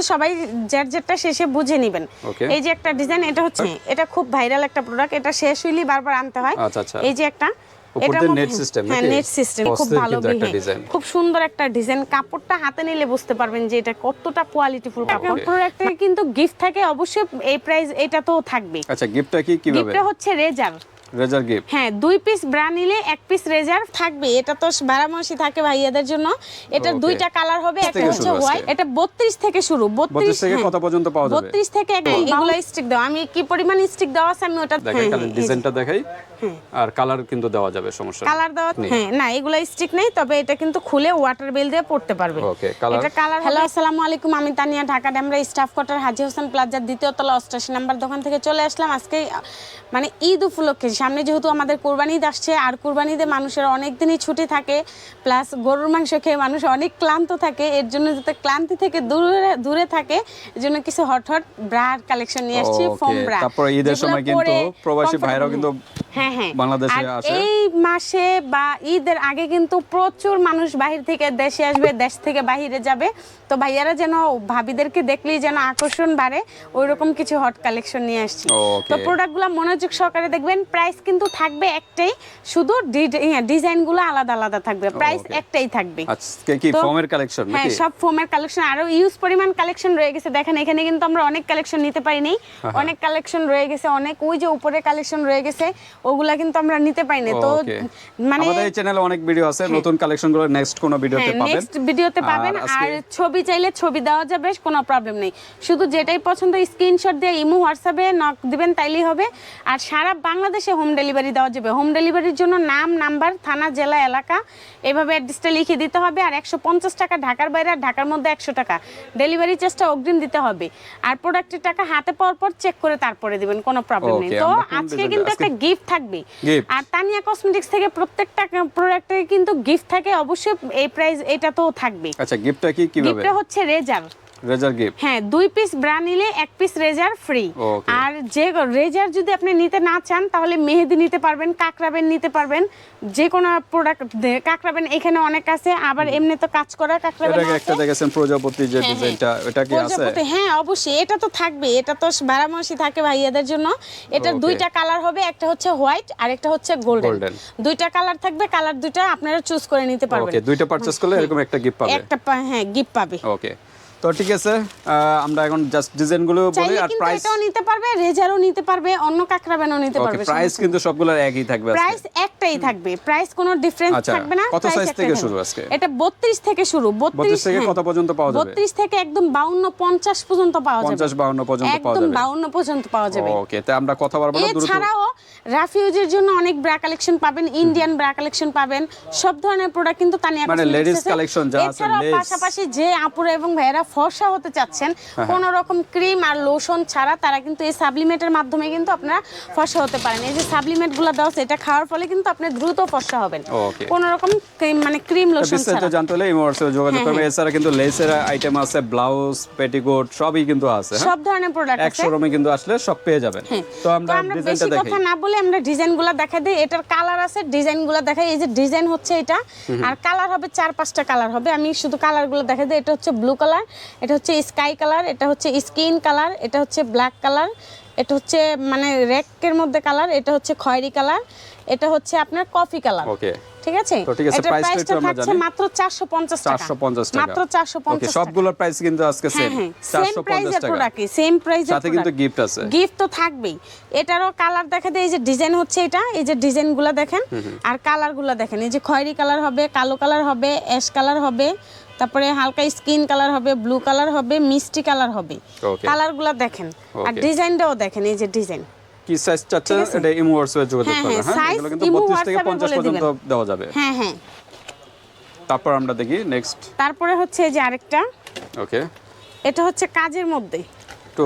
কিন্তু সবাই যার যেটা শেষে বুঝে নেবেন। এই যে একটা ডিজাইন এটা হচ্ছে এটা খুব ভাইরাল একটা প্রোডাক্ট এটা শেষ হইলেই বারবার আনতে হয়। আচ্ছা, আচ্ছা। এই যে একটা হ্যাঁ নেট সিস্টেম খুব ভালো। খুব সুন্দর একটা ডিজাইন কাপড়টা হাতে নিলে বুঝতে পারবেন যে এটা কতটা কোয়ালিটিফুল কাপড়। প্রোডাক্টের কিন্তু গিফট থাকে অবশ্যই এই প্রাইস এটা তো থাকবে আচ্ছা গিফটটা কি কীভাবে? গিফটটা হচ্ছে রেজার রেজার গিফট হ্যাঁ দুই পিস ব্রা নিলে এক পিস রেজার থাকবে। এটা তো বারামাসি থাকে ভাইয়াদের জন্য। Okay. দুইটা কালার হবে একটা হচ্ছে হোয়াইট এটা 32 থেকে শুরু 32 32 থেকে কত পর্যন্ত পাওয়া যাবে? 32 থেকে এগুলো স্টিক দাও আমি কি পরিমাণ স্টিক দেওয়া আছে আমি ওটা দেখাই কালার ডিজাইনটা দেখাই। আর কালার কিন্তু দেওয়া যাবে সমস্যা কালার দেওয়া হ্যাঁ না এগুলো স্টিক নেই তবে এটা কিন্তু খুলে ওয়াটার বেল দিয়ে পড়তে পারবে। Okay, colour? এটা কালার হ্যালো আসসালামু আলাইকুম আমি তানিয়া ঢাকা ড্যামরা স্টাফ কোয়ার্টার হাজি হোসেন প্লাজার দ্বিতীয় তলা অষ্টাশি নাম্বার দোকান থেকে চলে আসলাম। আজকে মানে ঈদ উপলক্ষে সামনে যেহেতু আমাদের কোরবানি ঈদ আসছে আর কোরবানি ঈদে মানুষের অনেক দিনই ছুটি থাকে প্লাস গরুর মাংস খেয়ে মানুষ অনেক ক্লান্ত থাকে এর জন্য যাতে ক্লান্তি থেকে দূরে দূরে থাকে এর জন্য কিছু হট হট ব্রার কালেকশন নিয়ে আসছি ফোম ব্রা তারপরে ঈদের সময় কিন্তু প্রবাসী ভাইরাও কিন্তু হ্যাঁ হ্যাঁ বাংলাদেশে আসে। এই মাসে বা ঈদের আগে কিন্তু প্রচুর মানুষ বাহির থেকে দেশে আসবে দেশ থেকে বাহিরে যাবে তো ভাইয়ারা যেন ভাবিদেরকে দেখলেই যেন আকর্ষণ বাড়ে ওই রকম কিছু হট কালেকশন নিয়ে আসছি. তো প্রোডাক্টগুলো মনোযোগ সহকারে দেখবেন প্রাইস কিন্তু থাকবে একটাই শুধু ডিজাইনগুলো আলাদা আলাদা থাকবে প্রাইস একটাই থাকবে। আজকে কি তো- ফর্মের কালেকশন হ্যাঁ সব ফোমের কালেকশন আরও ইউজ পরিমাণ কালেকশন রয়ে গেছে। দেখেন এখানে কিন্তু আমরা অনেক কালেকশন নিতে পারিনি। অনেক কালেকশন রয়ে গেছে অনেক ওই যে উপরে কালেকশন রয়ে গেছে ওগুলা কিন্তু আমরা নিতে পারিনি। তো মানে আমাদের এই চ্যানেলে অনেক ভিডিও আছে নতুন কালেকশনগুলো নেক্সট কোন ভিডিওতে হ্যাঁ পাবেন। নেক্সট ভিডিওতে পাবেন। আর আর ছবি চাইলে ছবি দেওয়া যাবে কোনো প্রবলেম নেই। শুধু যেটাই পছন্দ স্ক্রিনশট দিয়ে ইমো হোয়াটসঅ্যাপে নক দিবেন তাইলেই হবে। আর সারা বাংলাদেশে হোম ডেলিভারি দেওয়া যাবে। হোম ডেলিভারির জন্য নাম নাম্বার থানা জেলা এলাকা এভাবে অ্যাড্রেসটা লিখে দিতে হবে আর একশো পঞ্চাশ টাকা ঢাকার বাইরে আর ঢাকার মধ্যে একশো টাকা। ডেলিভারি চার্জটা অগ্রিম দিতে হবে। আর প্রোডাক্টের টাকা হাতে পাওয়ার পর চেক করে তারপরে দিবেন কোনো প্রবলেম নেই। তো আজকে কিন্তু একটা গিফট থাকবে। আর তানিয়া কসমেটিক্স থেকে প্রত্যেকটা প্রোডাক্টের কিন্তু গিফট থাকে। অবশ্যই এই প্রাইস এটা তো থাকবে আচ্ছা গিফটটা কি কীভাবে? গিফটটা হচ্ছে রেজার রেজার গিফট হ্যাঁ দুই পিস ব্রা নিলে এক পিস রেজার ফ্রি আর যে রেজার যদি আপনি নিতে না চান তাহলে মেহেদি নিতে পারবেন কাকরাবেন নিতে পারবেন। যে কোনো প্রোডাক্ট কাকরাবেন এখানে অনেক আছে আবার এমনি তো কাজ করা কাকরাবেন এটাকে একটা দেখেছেন প্রজাপতি যে ডিজাইনটা এটা কি আছে? প্রজাপতি হ্যাঁ অবশ্যই এটা তো থাকবে এটা তো বারামাসি থাকে ভাইয়াদের জন্য। Okay. দুইটা কালার হবে একটা হচ্ছে হোয়াইট আর একটা হচ্ছে গোল্ডেন দুইটা কালার থাকবে কালার দুইটা আপনারা চুজ করে নিতে পারবেন। ওকে দুইটা পারচেজ করলে এরকম একটা গিফট পাবে। একটা হ্যাঁ গিফট পাবে। ওকে তো ঠিক আছে আমরা এখন জাস্ট ডিজাইনগুলো বলি আর প্রাইস নিতে পারবে রেজারও নিতে পারবে অন্য কাকরাবেনও নিতে পারবে প্রাইস কিন্তু সবগুলোর একই থাকবে। প্রাইস একটাই থাকবে। প্রাইস কোনো ডিফারেন্স আচ্ছা, থাকবে না কত একটাই থেকে শুরু আজকে? এটা 32 থেকে শুরু 32 থেকে কত পর্যন্ত পাওয়া যাবে? 32 থেকে একদম 52 50 পর্যন্ত পাওয়া যাবে। 50 52 পর্যন্ত পাওয়া যাবে। একদম 52 পর্যন্ত পাওয়া যাবে। ওকে তো আমরা কথা বলব না দ্রুত। এছাড়াও রাফিউজের জন্য অনেক ব্রা কালেকশন পাবেন ইন্ডিয়ান ব্রা কালেকশন পাবেন। সব ধরনের প্রোডাক্ট কিন্তু তানিয়া মানে Cosmetics ladies আছে। collection যা আছে, lace। পাশাপাশি যে আপুরা এবং ভাইয়েরা ফর্সা হতে চাচ্ছেন হ্যাঁ, কোন রকম ক্রিম আর লোশন ছাড়া তারা কিন্তু এই সাপ্লিমেন্টের মাধ্যমে কিন্তু আপনারা ফর্সা হতে পারেন। এই যে সাপ্লিমেন্টগুলো দেওয়া আছে, এটা খাওয়ার ফলে কিন্তু আপনি দ্রুত ফর্সা হবেন। কোন রকম ক্রিম মানে ক্রিম লোশন বিস্তারিত জানতে হলে যোগাযোগ হ্যাঁ, করবে হ্যাঁ। এছাড়া কিন্তু লেসের আইটেম আছে ব্লাউজ পেটিকোট সবই কিন্তু আছে হ্যাঁ? সব ধরনের প্রোডাক্ট আছে। শোরুমে কিন্তু আসলে সব পেয়ে যাবেন। তো আমরা ডিজাইনটা দেখাই কথা না বলে আমরা ডিজাইনগুলো দেখা দিই। এটার কালার আছে ডিজাইনগুলো দেখাই। এই যে ডিজাইন হচ্ছে এটা আর কালার হবে চার পাঁচটা কালার হবে। আমি শুধু কালারগুলো দেখা দিই। এটা হচ্ছে ব্লু কালার এটা হচ্ছে স্কাই কালার এটা হচ্ছে স্কিন কালার এটা হচ্ছে ব্ল্যাক কালার এটা হচ্ছে মানে রেকের মধ্যে কালার এটা হচ্ছে খয়েরি কালার এটা হচ্ছে আপনার কফি কালার। ওকে। ঠিক আছে? তো ঠিক price প্রাইসটা থাকছে। মাত্র 450 টাকা। 450 টাকা। মাত্র 450 ওকে সবগুলোর প্রাইস কিন্তু আজকে হ্যাঁ সেম হ্যাঁ সেম 450 প্রাইজের টাকা। প্রোডাক্টই সেম প্রাইজের সাথে কিন্তু gift আছে। গিফট তো থাকবেই। এটারও কালার দেখা দেয় এই যে ডিজাইন হচ্ছে এটা এই যে ডিজাইনগুলো দেখেন। আর কালারগুলো দেখেন এই যে খয়েরি কালার হবে কালো কালার হবে অ্যাশ কালার হবে তারপরে হালকা স্কিন কালার হবে ব্লু কালার হবে মিষ্টি কালার হবে. কালারগুলো দেখেন। আর ডিজাইনটাও দেখেন এই যে ডিজাইন কি সাইজ চাচ্ছেন এটা ইমো হোয়াটসঅ্যাপে যোগাযোগ হ্যাঁ, করবেন হ্যাঁ, হ্যাঁ? এগুলো কিন্তু ইমো 32 থেকে WhatsApp-এ 50 পর্যন্ত দেওয়া যাবে। হ্যাঁ হ্যাঁ। তারপর আমরা দেখি নেক্সট তারপরে হচ্ছে এই যে আরেকটা। ওকে। এটা হচ্ছে কাজের মধ্যে। তো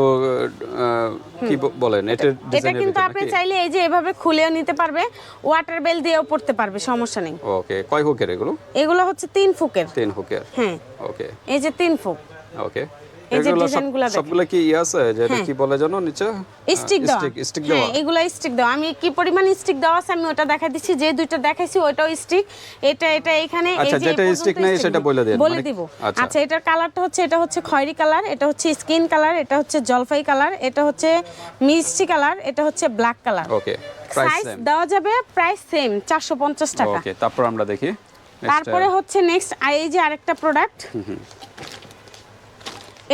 কি বলেন? এটা এটা কিন্তু আপনি চাইলে এই যে এভাবে খুলেও নিতে পারবে ওয়াটার বেল দিয়েও পড়তে পারবে সমস্যা নেই। ওকে কয় হুকের এগুলো? এগুলো হচ্ছে তিন ফুকের। তিন হুকের। হ্যাঁ। ওকে। এই যে তিন ফুক। ওকে। এই যে ডিজাইনগুলো সবগুলো কি ইয়ে আছে? যে কি বলে জানো নিচে? স্টিক স্টিক হ্যাঁ এগুলো স্টিক দেওয়া। আমি কি পরিমাণ স্টিক আছে আমি ওটা দিচ্ছি। যে দুইটা দেখাইছি ওটাও স্টিক। এটা এটা এখানে এই আচ্ছা, যে যেটা পর্যন্ত নাই সেটা বলে দিন, বলে মানে- দিব। আচ্ছা। আচ্ছা এটার কালারটা হচ্ছে এটা হচ্ছে খয়েরি কালার এটা হচ্ছে স্কিন কালার এটা হচ্ছে জলপাই কালার এটা হচ্ছে মিষ্টি কালার এটা হচ্ছে ব্ল্যাক কালার। ওকে সাইজ দেওয়া যাবে প্রাইস সেম চারশো পঞ্চাশ টাকা। ওকে তারপর আমরা দেখি। তারপরে হচ্ছে নেক্সট এই যে আরেকটা প্রোডাক্ট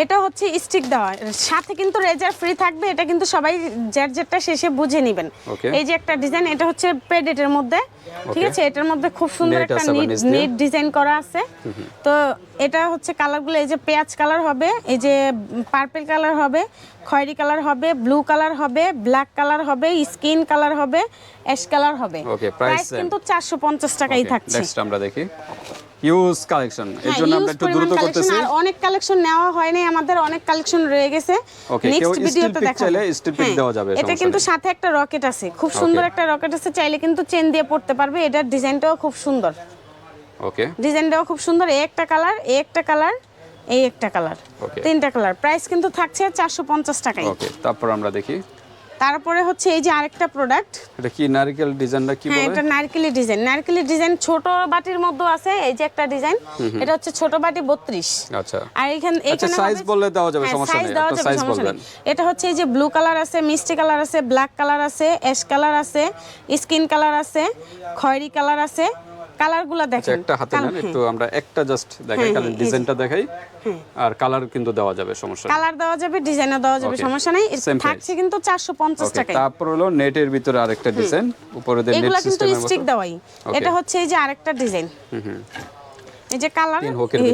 এটা হচ্ছে স্টিক দেওয়া। সাথে কিন্তু রেজার ফ্রি থাকবে এটা কিন্তু সবাই যার যেটা শেষে বুঝে নেবেন। এই যে একটা ডিজাইন এটা হচ্ছে প্রেডেটের মধ্যে ঠিক আছে? এটার মধ্যে খুব সুন্দর একটা নিট ডিজাইন করা আছে। তো এটা হচ্ছে কালারগুলো এই যে পেঁয়াজ কালার হবে এই যে পার্পল কালার হবে খয়েরি কালার হবে ব্লু কালার হবে ব্ল্যাক কালার হবে স্কিন কালার হবে অ্যাশ কালার হবে। প্রাইস কিন্তু চারশো পঞ্চাশ টাকাই থাকছে। আমরা দেখি। হিউজ কালেকশন এর হ্যাঁ, জন্য আমরা একটু দ্রুত করতেছি। আর অনেক কালেকশন নেওয়া হয়নি আমাদের অনেক কালেকশন রয়ে গেছে। নেক্সট ভিডিওতে দেখাবো। চাইলে pick হ্যাঁ, দেওয়া যাবে, এটা কিন্তু সাথে একটা রকেট আছে। খুব সুন্দর একটা রকেট আছে চাইলে কিন্তু চেন দিয়ে পড়তে পারবে এটার ডিজাইনটাও খুব সুন্দর। ওকে ডিজাইনটাও খুব সুন্দর এই একটা কালার এই একটা কালার এই একটা কালার তিনটা কালার প্রাইস কিন্তু থাকছে চারশো পঞ্চাশ টাকায়। ওকে তারপর আমরা দেখি। তারপরে হচ্ছে এই যে আরেকটা প্রোডাক্ট এটা কি নারকেল ডিজাইনটা কি বলে? হ্যাঁ এটা নারকেলি ডিজাইন নারকেলি ডিজাইন ছোট বাটির মধ্যে আছে এই যে একটা ডিজাইন এটা হচ্ছে ছোট বাটি বত্রিশ। আচ্ছা। আর এখানে এখানে size হবে- বললে দেওয়া যাবে, হ্যাঁ, সমস্যা নেই। আপনার size বলবেন। এটা হচ্ছে এই যে ব্লু কালার আছে মিষ্টি কালার আছে ব্ল্যাক কালার আছে অ্যাশ কালার আছে স্কিন কালার আছে খয়েরি কালার আছে কালারগুলো আচ্ছা দেখেন। একটা হাতে নেন একটু আমরা একটা জাস্ট দেখাই কারণ ডিজাইনটা দেখাই আর কালার কিন্তু দেওয়া যাবে সমস্যা নেই। কালার দেওয়া যাবে ডিজাইনও দেওয়া যাবে সমস্যা নেই। থাকছে কিন্তু চারশো পঞ্চাশ ওকে টাকায়। তারপর হলো নেটের ভিতরে আরেকটা ডিজাইন উপরে নেট এগুলো কিন্তু স্টিক দেওয়াই। এটা হচ্ছে এই যে আরেকটা ডিজাইন এই যে কালার?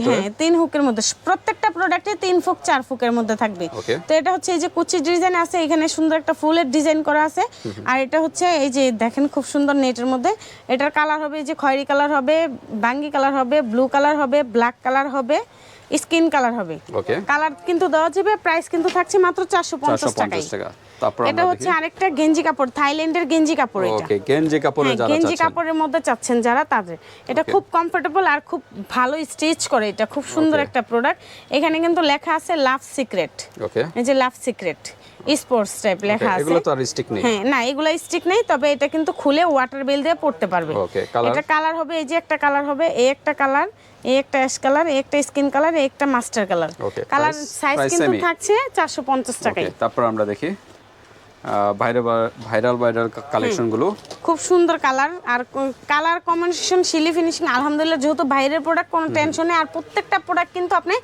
হ্যাঁ তিন হুকের মধ্যে। প্রত্যেকটা প্রোডাক্টে তিন ফুক চার ফুকের মধ্যে থাকবে। তো এটা হচ্ছে এই যে কুচির ডিজাইন আছে এখানে সুন্দর একটা ফুলের ডিজাইন করা আছে। আর এটা হচ্ছে এই যে দেখেন খুব সুন্দর নেটের মধ্যে। এটার কালার হবে এই যে খয়েরি কালার হবে বাঙ্গি কালার হবে ব্লু কালার হবে ব্ল্যাক কালার হবে। স্কিন কালার হবে। ওকে। কালার কিন্তু দেওয়া যাবে প্রাইস কিন্তু থাকছে মাত্র চারশো চারশো পঞ্চাশ টাকায়। তারপর এটা হচ্ছে আরেকটা গেঞ্জি কাপড় থাইল্যান্ডের গেঞ্জি কাপড় এটা। ওকে গেঞ্জি কাপড়ে হ্যাঁ, যারা গেঞ্জি কাপড়ের মধ্যে চাচ্ছেন যারা তাদের। এটা খুব কমফোর্টেবল আর খুব ভালো স্টিচ করে এটা খুব সুন্দর একটা প্রোডাক্ট এখানে কিন্তু লেখা আছে লাভ সিক্রেট ওকে। এই যে লাভ সিক্রেট স্পোর্টস টাইপ লেখা আছে। এগুলো তো আর স্টিক নেই। হ্যাঁ না এগুলো স্টিক নেই তবে এটা কিন্তু খুলে ওয়াটার বিল দিয়ে পড়তে পারবে। এটা কালার হবে এই যে একটা কালার হবে এই একটা কালার এই একটা অ্যাশ কালার এই একটা স্কিন কালার এই একটা মাস্টার কালার কালার সাইজ কিন্তু থাকছে চারশো পঞ্চাশ ওকে টাকায়। তারপর আমরা দেখি। ভাইরাল ভাইরাল ভাইরাল কালেকশনগুলো খুব সুন্দর কালার আর কালার কম্বিনেশন সিলি ফিনিশিং আলহামদুলিল্লাহ যেহেতু বাইরের প্রোডাক্ট কোনো টেনশন আর প্রত্যেকটা প্রোডাক্ট কিন্তু আপনি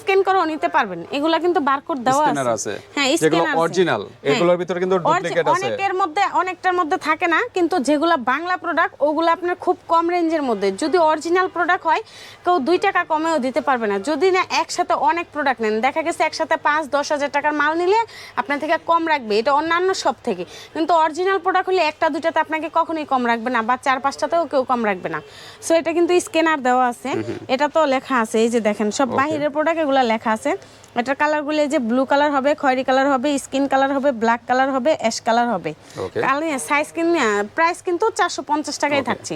স্ক্যান করেও নিতে পারবেন। এগুলা কিন্তু বারকোড দেওয়া আছে। হ্যাঁ স্ক্যানার অরিজিনাল এগুলোর ভিতরে কিন্তু ডুপ্লিকেট আছে। অনেকের মধ্যে অনেকটার মধ্যে থাকে না। কিন্তু যেগুলো বাংলা প্রোডাক্ট ওগুলো আপনার খুব কম রেঞ্জের মধ্যে। যদি অরিজিনাল প্রোডাক্ট হয় কেউ দুই টাকা কমেও দিতে পারবে না। যদি না একসাথে অনেক প্রোডাক্ট নেন দেখা গেছে একসাথে পাঁচ দশ হাজার টাকার মাল নিলে আপনার থেকে কম রাখবে। এটা অন্যান্য সব থেকে কিন্তু অরিজিনাল প্রোডাক্ট হলে একটা দুইটাতে আপনাকে কখনোই কম রাখবে না বা চার পাঁচটাতেও কেউ কম রাখবে না। সো এটা কিন্তু স্ক্যানার দেওয়া আছে। এটা তো লেখা আছে এই যে দেখেন সব বাহিরের প্রোডাক্ট এগুলো লেখা আছে। এটার কালারগুলো যে ব্লু কালার হবে খয়েরি কালার হবে স্কিন কালার হবে ব্ল্যাক কালার হবে অ্যাশ কালার হবে। সাইজ কিন্তু প্রাইস কিন্তু চারশো পঞ্চাশ টাকায় থাকছে।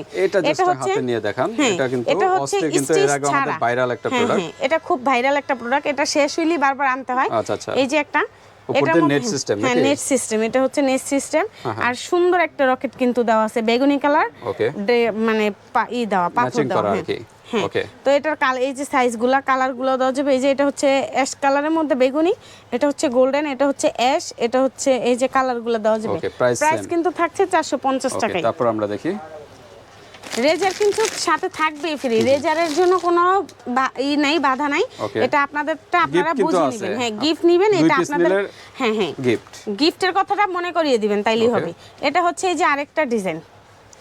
এটা হচ্ছে নিয়ে দেখান। হ্যাঁ, এটা কিন্তু এটা হচ্ছে viral একটা হ্যাঁ, product। হ্যাঁ, এটা খুব ভাইরাল একটা প্রোডাক্ট এটা শেষ হইলেই বারবার আনতে হয়। আচ্ছা, আচ্ছা। এই যে একটা মধ্যে- net system হ্যাঁ নেট সিস্টেম এটা হচ্ছে নেট সিস্টেম আর সুন্দর একটা রকেট কিন্তু দেওয়া আছে বেগুনি কালার. মানে ই দেওয়া পাথর দেওয়া করা হ্যাঁ। হ্যাঁ। তো এটার কাল এই যে সাইজগুলা কালারগুলো দেওয়া যাবে এই যে এটা হচ্ছে অ্যাশ কালারের মধ্যে বেগুনি এটা হচ্ছে গোল্ডেন এটা হচ্ছে অ্যাশ এটা হচ্ছে এই যে কালারগুলো দেওয়া যাবে। প্রাইস কিন্তু থাকছে চারশো পঞ্চাশ ওকে টাকায়। তারপর আমরা দেখি। রেজার কিন্তু সাথে থাকবেই ফ্রি রেজারের জন্য কোনো ই নাই বাধা নাই। এটা আপনাদেরটা আপনারা বুঝে নেবেন। হ্যাঁ গিফট নেবেন এটা আপনাদের হ্যাঁ হ্যাঁ। গিফট গিফটের কথাটা মনে করিয়ে দিবেন তাইলেই হবে। এটা হচ্ছে এই যে আরেকটা ডিজাইন।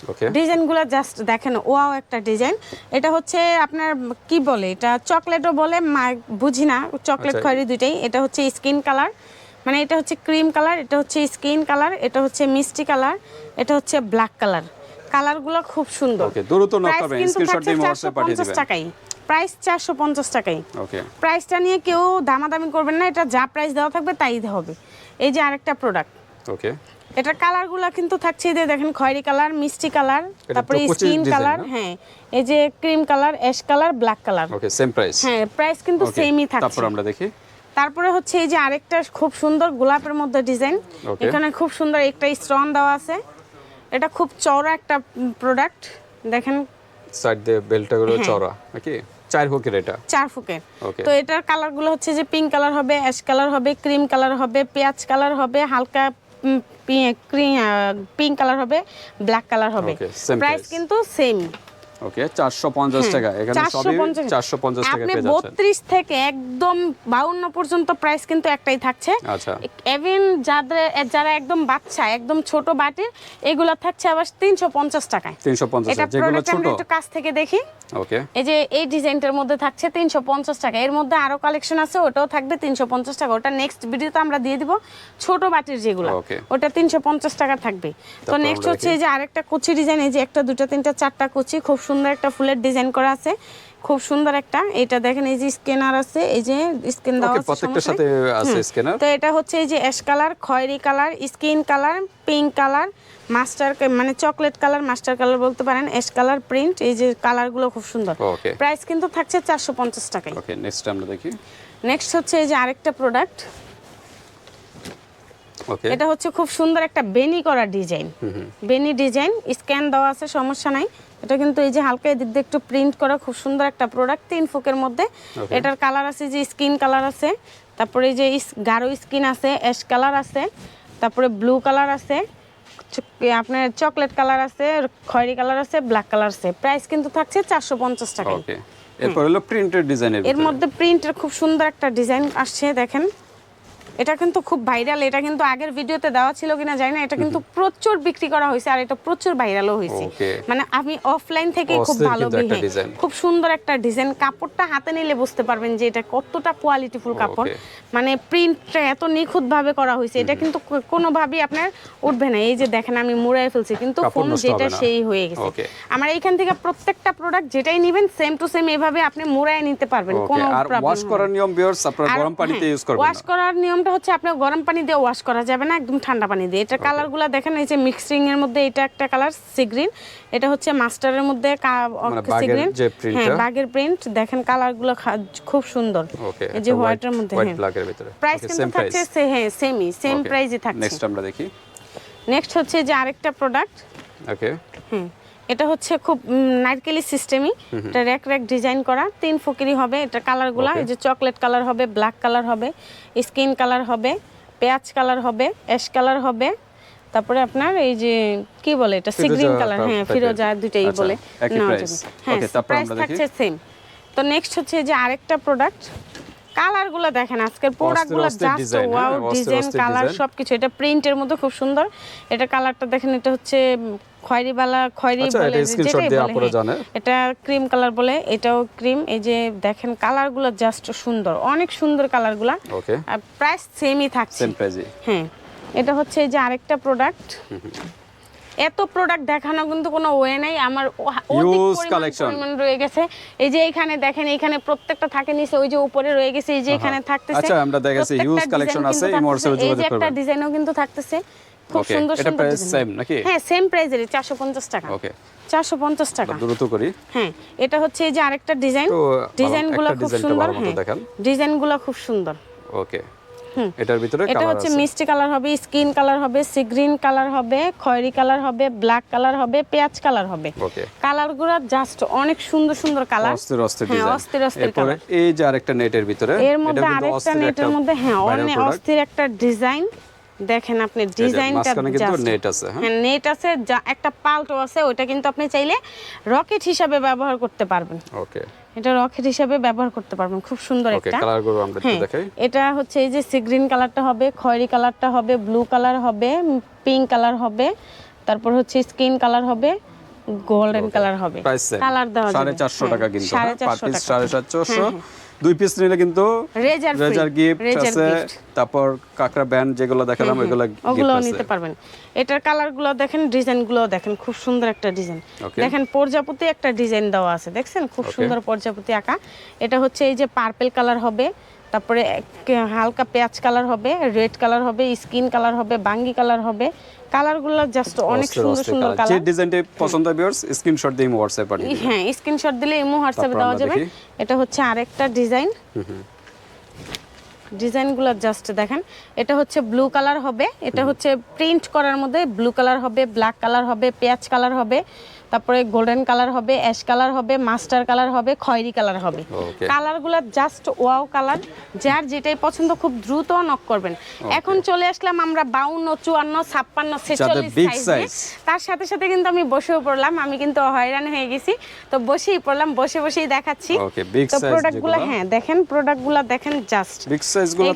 ওকে ডিজাইনগুলো জাস্ট দেখেন ওয়াও একটা ডিজাইন। এটা হচ্ছে আপনার কি বলে? এটা চকলেটও বলে মা- বুঝি না চকলেট আচ্ছা। খয়েরি দুইটাই। এটা হচ্ছে স্কিন কালার মানে এটা হচ্ছে ক্রিম কালার এটা হচ্ছে স্কিন কালার এটা হচ্ছে মিষ্টি কালার এটা হচ্ছে ব্ল্যাক কালার কালারগুলো খুব সুন্দর। Okay, দ্রুত Price করবেন, থাকছে দিয়ে WhatsApp পাঠিয়ে 450 দিবেন। টাকাই। প্রাইস চারশো পঞ্চাশ টাকাই। ওকে। প্রাইসটা নিয়ে কেউ দামাদামি করবেন না এটা যা প্রাইস দেওয়া থাকবে তাই হবে। এই যে আরেকটা প্রোডাক্ট ওকে। এটার কালারগুলো কিন্তু থাকছে এই দেখেন খয়েরি কালার মিষ্টি কালার তারপরে স্কিন কালার হ্যাঁ। এই যে cream colour ash colour black colour. Okay same price হ্যাঁ প্রাইস কিন্তু ওকে সেমই তারপর থাকছে আমরা দেখি। তারপরে হচ্ছে এই যে আরেকটা খুব সুন্দর গোলাপের মধ্যে ডিজাইন এখানে খুব সুন্দর একটা স্টোন দেওয়া আছে। এটা খুব চওড়া একটা প্রোডাক্ট দেখেন। সাইড দিয়ে বেলটা গুলো হ্যাঁ। চওড়া নাকি? চার ফুকের এটা? চার ফুকের। Okay. তো এটার কালারগুলো হচ্ছে যে পিঙ্ক কালার হবে অ্যাশ কালার হবে ক্রিম কালার হবে পেঁয়াজ কালার হবে হালকা পিঙ্ক কালার হবে ব্ল্যাক কালার হবে। প্রাইস কিন্তু সেম ওকে চারশো পঞ্চাশ টাকা। এখানে সবই চারশো পঞ্চাশ টাকা। আপনি পেয়ে যাচ্ছেন। বত্রিশ থেকে একদম বাউন্ন পর্যন্ত প্রাইস কিন্তু একটাই থাকছে। আচ্ছা। এভেন যাদের যারা একদম বাচ্চা একদম ছোট বাটির এগুলো থাকছে আবার তিনশো পঞ্চাশ টাকায়। তিনশো পঞ্চাশ এটা যেগুলো ছোট। একটু কাছ থেকে দেখি। ওকে। এই যে এই ডিজাইনটার মধ্যে থাকছে তিনশো পঞ্চাশ টাকা। এর মধ্যে আরও কালেকশন আছে ওটাও থাকবে তিনশো পঞ্চাশ টাকা। ওটা নেক্সট ভিডিওতে আমরা দিয়ে দিব ছোট বাটির যেগুলো। ওটা তিনশো পঞ্চাশ টাকা থাকবে। তো নেক্সট হচ্ছে এই যে আরেকটা কুচি ডিজাইন এই যে একটা দুটো তিনটা চারটা কুচি খুব সুন্দর একটা ফুলের ডিজাইন করা আছে। খুব সুন্দর একটা। এটা দেখেন এই যে স্ক্যানার আছে এই যে স্ক্যান দেওয়া আছে প্রত্যেকটার সাথে আছে। স্ক্যানার। তো এটা হচ্ছে এই যে অ্যাশ কালার খয়েরি colour skin colour pink colour master মানে চকলেট কালার মাস্টার কালার বলতে পারেন অ্যাশ কালার প্রিন্ট এই যে কালারগুলো খুব সুন্দর। প্রাইস কিন্তু থাকছে চারশো পঞ্চাশ টাকায়। ওকে নেক্সট আমরা দেখি। নেক্সট হচ্ছে এই যে আরেকটা প্রোডাক্ট। ওকে। এটা হচ্ছে খুব সুন্দর একটা বেনি করা ডিজাইন। বেনি ডিজাইন স্ক্যান দেওয়া আছে সমস্যা নাই। এটা কিন্তু এই যে হালকা এদিক দিয়ে একটু প্রিন্ট করা খুব সুন্দর একটা প্রোডাক্ট তিন ফুকের মধ্যে। এটার কালার আছে যে স্কিন কালার আছে তারপরে যে গাঢ় স্কিন আছে অ্যাশ কালার আছে তারপরে ব্লু কালার আছে আপনার চকলেট কালার আছে খয়েরি কালার আছে ব্ল্যাক কালার আছে। প্রাইস কিন্তু থাকছে চারশো পঞ্চাশ টাকা এরপর হলো প্রিন্টের ডিজাইনের এর মধ্যে প্রিন্টের খুব সুন্দর একটা ডিজাইন আসছে দেখেন। এটা কিন্তু খুব ভাইরাল এটা কিন্তু আগের ভিডিওতে দেওয়া ছিল কিনা জানি না এটা কিন্তু প্রচুর বিক্রি করা হয়েছে আর এটা প্রচুর ভাইরালও হয়েছে। মানে আমি অফলাইন থেকে খুব ভালো খুব সুন্দর একটা ডিজাইন কাপড়টা হাতে নিলে বুঝতে পারবেন যে এটা কতটা কোয়ালিটিফুল কাপড়। মানে প্রিন্টটা এত নিখুঁত ভাবে করা হয়েছে এটা কিন্তু কোনোভাবেই আপনার উঠবে না। এই যে দেখেন আমি মুড়াই ফেলছি কিন্তু ফোন যেটা সেই হয়ে গেছে। আমার এইখান থেকে প্রত্যেকটা প্রোডাক্ট যেটাই নেবেন সেম টু সেম এভাবে আপনি মুড়াই নিতে পারবেন কোনো আর ওয়াশ করার নিয়ম ভিউয়ার্স আপনারা গরম পানিতে হ্যাঁ, ইউজ করবেন ওয়াশ করার নিয়মটা হচ্ছে আপনার গরম পানি দিয়ে ওয়াশ করা যাবে না একদম ঠান্ডা পানি দিয়ে। এটা কালারগুলো দেখেন এই যে মিক্সিং এর মধ্যে এটা একটা কালার সি গ্রিন এটা হচ্ছে মাস্টারের মধ্যে মানে সি গ্রিন হ্যাঁ। বাগের প্রিন্ট দেখেন কালারগুলো খুব সুন্দর। এই যে হোয়াইটের মধ্যে হ্যাঁ। প্রাইস কিন্তু থাকছে সে- হ্যাঁ সেমই সেম প্রাইসই থাকছে। নেক্সট আমরা দেখি। নেক্সট হচ্ছে যে আরেকটা প্রোডাক্ট ওকে হুম। এটা হচ্ছে খুব নারকেলি সিস্টেমই এটা র্যাক র্যাক ডিজাইন করা। তিন ফকিরি হবে। এটা কালারগুলো. এই যে চকলেট কালার হবে ব্ল্যাক কালার হবে স্কিন কালার হবে পেঁয়াজ কালার হবে অ্যাশ কালার হবে। তারপরে আপনার এই যে কি বলে এটা? সি গ্রিন ফিরোজা কালার হ্যাঁ ফিরোজা দুইটাই আচ্ছা, বলে। হ্যাঁ প্রাইস আমরা দেখি। থাকছে সেম তো নেক্সট হচ্ছে যে আরেকটা প্রোডাক্ট কালারগুলো দেখেন আজকের প্রোডাক্টগুলো জাস্ট ওয়াও ডিজাইন কালার সবকিছু। এটা প্রিন্টের মধ্যে খুব সুন্দর। এটা কালারটা দেখেন এটা হচ্ছে খয়েরি বালা খয়েরি আচ্ছা, বলে যেটাই হ্যাঁ। এটা ক্রিম কালার বলে এটাও ক্রিম এই যে দেখেন কালারগুলো জাস্ট সুন্দর। অনেক সুন্দর কালারগুলা ওকে আর প্রাইস সেমই থাকছে। সেম হ্যাঁ। এটা হচ্ছে এই যে আরেকটা প্রোডাক্ট এত প্রোডাক্ট দেখানো কিন্তু কোনো ওয়ে নাই। আমার পরিমাণ রয়ে গেছে। এই যে এখানে দেখেন এখানে প্রত্যেকটা থাকে নিচে ওই যে উপরে রয়ে গেছে এই যে এখানে থাকতেছে। আচ্ছা, আমরা design আছে, এই যে একটা। ডিজাইনও কিন্তু থাকতেছে। খুব সুন্দর এটা design। same নাকি? হ্যাঁ সেম চারশো পঞ্চাশ টাকা। ওকে চারশো পঞ্চাশ টাকা। দ্রুত করি। হ্যাঁ এটা হচ্ছে এই যে আরেকটা ডিজাইন। ভালো- ডিজাইনগুলো খুব সুন্দর হ্যাঁ। ডিজাইনগুলো খুব সুন্দর। ওকে এটার ভিতরে এটা হচ্ছে মিষ্টি কালার হবে স্কিন কালার হবে সি গ্রিন কালার হবে খয়েরি কালার হবে ব্ল্যাক কালার হবে পেঁয়াজ কালার হবে। ওকে কালারগুলো জাস্ট অনেক সুন্দর সুন্দর কালার। অস্থির অস্থির হ্যাঁ ডিজাইন। অস্থির অস্থির কালার। এই যে আরেকটা নেটের ভিতরে এর মধ্যে আরেকটা নেটের মধ্যে হ্যাঁ অনেক অস্থির একটা ডিজাইন। দেখেন আপনি ডিজাইনটা কিন্তু নেট আছে হ্যাঁ? হ্যাঁ নেট আছে যা একটা পাল্টো আছে ওটা কিন্তু আপনি চাইলে রকেট হিসাবে ব্যবহার করতে পারবেন। ওকে এটা রকেট হিসাবে ব্যবহার করতে পারবেন খুব সুন্দর একটা। কালারগুলো আমরা একটু হ্যাঁ, দেখাই। এটা হচ্ছে এই যে সি গ্রিন কালারটা হবে খয়েরি কালারটা হবে ব্লু কালার হবে পিঙ্ক কালার হবে তারপর হচ্ছে স্কিন কালার হবে গোল্ডেন কালার হবে। কালার দেওয়া 450 হ্যাঁ, টাকা কিন্তু পার্টিস 450 দুই পিস নিলে কিন্তু রেজার রেজার গিফট আছে তারপর কাকড়া ব্যান্ড যেগুলো দেখালাম ওইগুলো ওগুলো নিতে পারবেন। এটার কালারগুলো দেখেন ডিজাইনগুলো দেখেন খুব সুন্দর একটা ডিজাইন দেখেন প্রজাপতি একটা ডিজাইন দেওয়া আছে দেখছেন? খুব সুন্দর প্রজাপতি আঁকা। এটা হচ্ছে এই যে পার্পল কালার হবে তারপরে হালকা পেঁয়াজ কালার হবে রেড কালার হবে স্কিন কালার হবে বাঙ্গি কালার হবে কালারগুলো জাস্ট অনেক সুন্দর সুন্দর কালার। যে ডিজাইনটি পছন্দ ভিউয়ার্স স্ক্রিনশট দিয়ে হোয়াটসঅ্যাপ পাঠিয়ে হ্যাঁ স্ক্রিনশট দিলে ইমো হোয়াটসঅ্যাপে দেওয়া যাবে। এটা হচ্ছে আরেকটা ডিজাইন। ডিজাইনগুলো জাস্ট দেখেন। এটা হচ্ছে ব্লু কালার হবে এটা হচ্ছে প্রিন্ট করার মধ্যে ব্লু কালার হবে ব্ল্যাক কালার হবে পেঁয়াজ কালার হবে তারপরে গোল্ডেন কালার হবে অ্যাশ কালার হবে মাস্টার কালার হবে খয়েরি কালার হবে। কালারগুলো জাস্ট ওয়াও কালার যার যেটাই পছন্দ খুব দ্রুত নক করবেন। এখন চলে আসলাম আমরা বাউন্ন চুয়ান্ন ছাপ্পান্ন ছেচল্লিশ সাইজ তার সাথে সাথে কিন্তু আমি বসেও পড়লাম আমি কিন্তু হয়রান হয়ে গেছি। তো বসেই পড়লাম বসে বসেই দেখাচ্ছি। তো প্রোডাক্টগুলো হ্যাঁ দেখেন প্রোডাক্টগুলো দেখেন জাস্ট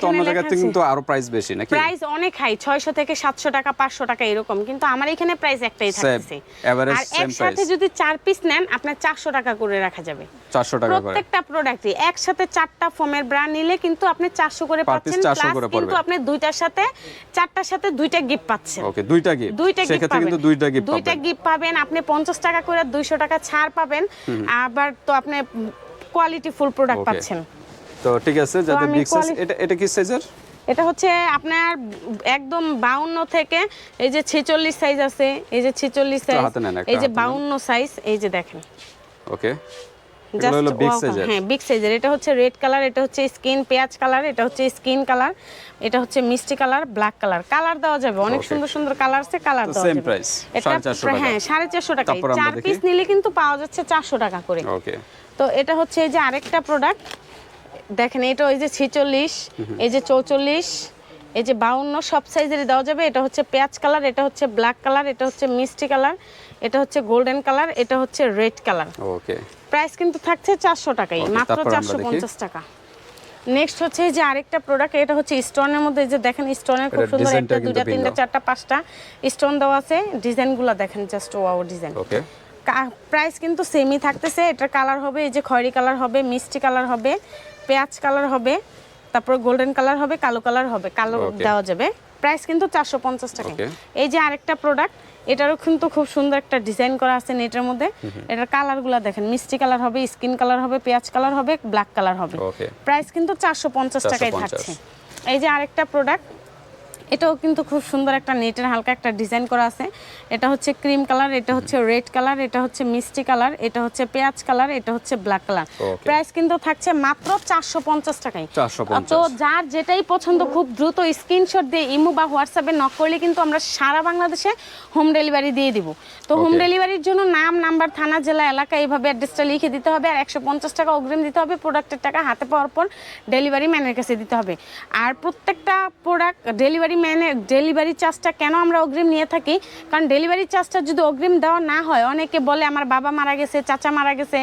তো অন্য জায়গাতে কিন্তু আরও প্রাইস বেশি নাকি? প্রাইস অনেক হাই ছয়শো থেকে সাতশো টাকা পাঁচশো টাকা এরকম কিন্তু আমার এখানে প্রাইস একটাই থাকছে একসাথে যদি পিস নেন আপনার চারশো টাকা করে রাখা যাবে। চারশো টাকা করে। প্রত্যেকটা প্রোডাক্টই একসাথে চারটা ফোমের ব্র্যান্ড নিলে কিন্তু আপনি চারশো করে পাচ্ছেন প্লাস কিন্তু আপনি দুইটার সাথে চারটার সাথে দুইটা গিফট পাচ্ছেন। ওকে দুইটা গিফট দুইটা গিফট পাবেন কিন্তু দুইটা গিফট দুইটা গিফট পাবেন আপনি পঞ্চাশ টাকা করে দুইশো টাকা ছাড় পাবেন আবার তো আপনি কোয়ালিটি ফুল প্রোডাক্ট পাচ্ছেন। তো ঠিক আছে যাতে বিগ সাইজ এটা এটা কি সাইজের এটা হচ্ছে আপনার একদম বাউন্ন থেকে এই যে ছেচল্লিশ সাইজ আছে এই যে ছেচল্লিশ সাইজ এই যে। বাউন্ন সাইজ এই যে দেখেন। ওকে। এগুলো হলো বিগ সাইজের হ্যাঁ বিগ সাইজের এটা হচ্ছে রেড কালার এটা হচ্ছে স্কিন পেঁয়াজ কালার এটা হচ্ছে স্কিন কালার এটা হচ্ছে মিষ্টি কালার ব্ল্যাক কালার কালার দেওয়া যাবে অনেক সুন্দর সুন্দর কালার আছে কালার দেওয়া যাবে। এটা 450 টাকা। হ্যাঁ সাড়ে চারশো টাকা। চার পিস নিলে কিন্তু পাওয়া যাচ্ছে চারশো টাকা করে। ওকে তো এটা হচ্ছে এই যে আরেকটা প্রোডাক্ট দেখেন এটা ওই যে ছেচল্লিশ এই যে চৌচল্লিশ এই যে বাউন্ন সব সাইজেরই দেওয়া যাবে। এটা হচ্ছে পেঁয়াজ কালার এটা হচ্ছে ব্ল্যাক কালার এটা হচ্ছে মিষ্টি কালার এটা হচ্ছে গোল্ডেন কালার এটা হচ্ছে রেড কালার। ওকে। প্রাইস কিন্তু থাকছে চারশো টাকাই মাত্র চারশো পঞ্চাশ টাকা। নেক্সট হচ্ছে এই যে আরেকটা প্রোডাক্ট এটা হচ্ছে স্টোনের মধ্যে যে দেখেন স্টোনের খুব সুন্দর একটা দুটা তিনটা চারটা পাঁচটা স্টোন দেওয়া আছে। ডিজাইনগুলো দেখেন just wow design okay. Price কিন্তু সেমই থাকতেছে। এটার কালার হবে এই যে খয়েরি কালার হবে মিষ্টি কালার হবে। পেঁয়াজ কালার হবে তারপর গোল্ডেন কালার হবে কালো কালার হবে কালো দেওয়া যাবে। প্রাইস কিন্তু চারশো পঞ্চাশ টাকা। এই যে আরেকটা প্রোডাক্ট এটারও কিন্তু খুব সুন্দর একটা ডিজাইন করা আছে নেটের মধ্যে। এটার কালারগুলা দেখেন মিষ্টি কালার হবে স্কিন কালার হবে পেঁয়াজ কালার হবে ব্ল্যাক কালার হবে। প্রাইস কিন্তু চারশো পঞ্চাশ টাকায় থাকছে। এই যে আরেকটা প্রোডাক্ট এটাও কিন্তু খুব সুন্দর একটা নেটের হালকা একটা ডিজাইন করা আছে। এটা হচ্ছে ক্রিম কালার এটা হচ্ছে রেড কালার এটা হচ্ছে মিষ্টি কালার এটা হচ্ছে পেঁয়াজ কালার এটা হচ্ছে ব্ল্যাক কালার। প্রাইস কিন্তু থাকছে মাত্র চারশো পঞ্চাশ টাকায়। তো যার যেটাই পছন্দ খুব দ্রুত স্ক্রিনশট দিয়ে ইমো বা হোয়াটসঅ্যাপে নক করলে কিন্তু আমরা সারা বাংলাদেশে হোম ডেলিভারি দিয়ে দিব। তো হোম ডেলিভারির জন্য নাম নাম্বার থানা জেলা এলাকা এইভাবে অ্যাড্রেসটা লিখে দিতে হবে আর একশো পঞ্চাশ টাকা অগ্রিম দিতে হবে। প্রোডাক্টের টাকা হাতে পাওয়ার পর ডেলিভারি ম্যানের কাছে দিতে হবে। আর প্রত্যেকটা প্রোডাক্ট ডেলিভারি ম্যানের ডেলিভারি চার্জটা কেন আমরা অগ্রিম নিয়ে থাকি? কারণ ডেলিভারি চার্জটা যদি অগ্রিম দেওয়া না হয় অনেকে বলে আমার বাবা মারা গেছে চাচা মারা গেছে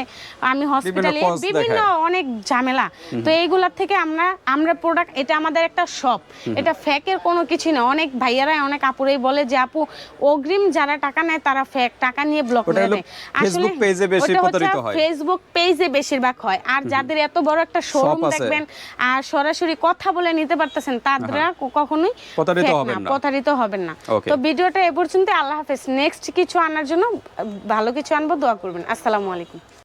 আমি হসপিটালে বিভিন্ন অনেক ঝামেলা। তো এইগুলার থেকে আমরা আমরা প্রোডাক্ট এটা আমাদের একটা শপ এটা ফ্যাকের কোনো কিছু না। অনেক ভাইয়ারাই অনেক আপুরাই বলে যে আপু অগ্রিম যারা টাকা নেয় তারা ফ্যাক টাকা নিয়ে ব্লক করে দেয়। হয়। ফেসবুক পেজে বেশিরভাগ হয়। আর যাদের এত বড় একটা শোরুম। দেখবেন আর সরাসরি কথা বলে নিতে পারতেছেন তারা কখনোই প্রতারিত হবেন না। প্রতারিত হবেন না. তো ভিডিওটা এ পর্যন্ত আল্লাহ হাফেজ নেক্সট কিছু আনার জন্য ভালো কিছু আনব দোয়া করবেন আসসালামু আলাইকুম